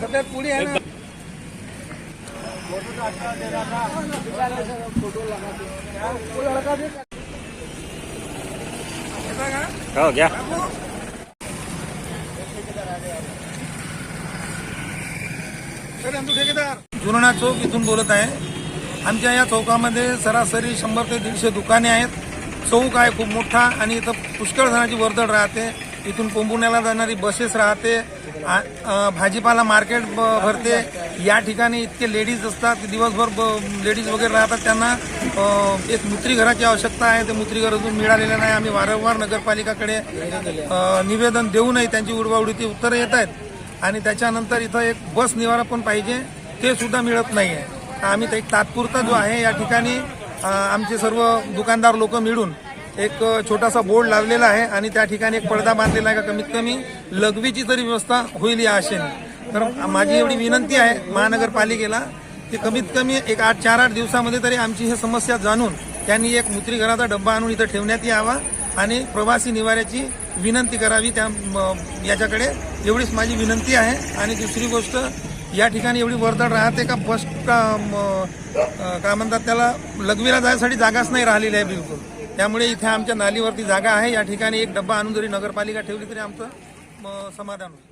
त्याच्यात पुढे आहे ना. हो घ्या. जुना चौक इथून बोलत आहे. आमच्या या चौकामध्ये सरासरी शंभर ते दीडशे दुकाने आहेत. चौक आहे खूप मोठा आणि इथं पुष्कळ जणांची वर्दळ राहते. इथून पोंबुण्याला जाणारी बसेस राहते. आ- भाजीपाला मार्केट ब- भरते. या ठिकाणी इतके लेडीज असतात दिवसभर लेडीज वगैरे राहतात. त्यांना एक मुत्रीघराची आवश्यकता आहे. ते मुत्रीघर अजून मिळालेलं नाही. आम्ही वारंवार नगरपालिकाकडे निवेदन देऊनही त्यांची उडवाउडीची उत्तरं येत आहेत. आणि त्याच्यानंतर इथं एक बस निवारा पण पाहिजे. ते सुद्धा मिळत नाही आहे आम्ही ते एक तात्पुरता जो आहे या ठिकाणी आमचे सर्व दुकानदार लोक मिळून एक छोटासा बोर्ड लावलेला आहे आणि त्या ठिकाणी एक पडदा बांधलेला आहे का कमीत कमी लघवीची तरी व्यवस्था होईल या आशेने. तर माझी एवढी विनंती आहे महानगरपालिकेला की कमीत कमी एक आठ चार आठ दिवसामध्ये तरी आमची ही समस्या जाणून त्यांनी एक मुत्रीघराचा डब्बा आणून इथं ठेवण्यात यावा आणि प्रवासी निवाऱ्याची विनंती करावी. त्या याच्याकडे एवढीच माझी विनंती आहे. आणि दुसरी गोष्ट या ठिकाणी एवढी वर्दळ राहते का बस का काय म्हणतात त्याला लघवीला जायसाठी जागाच नाही राहिलेली आहे बिलकुल. त्यामुळे इथे आमच्या नालीवरती जागा आहे. या ठिकाणी एक डब्बा आणून जरी नगरपालिका ठेवली तरी आमचं म, समाधान होईल.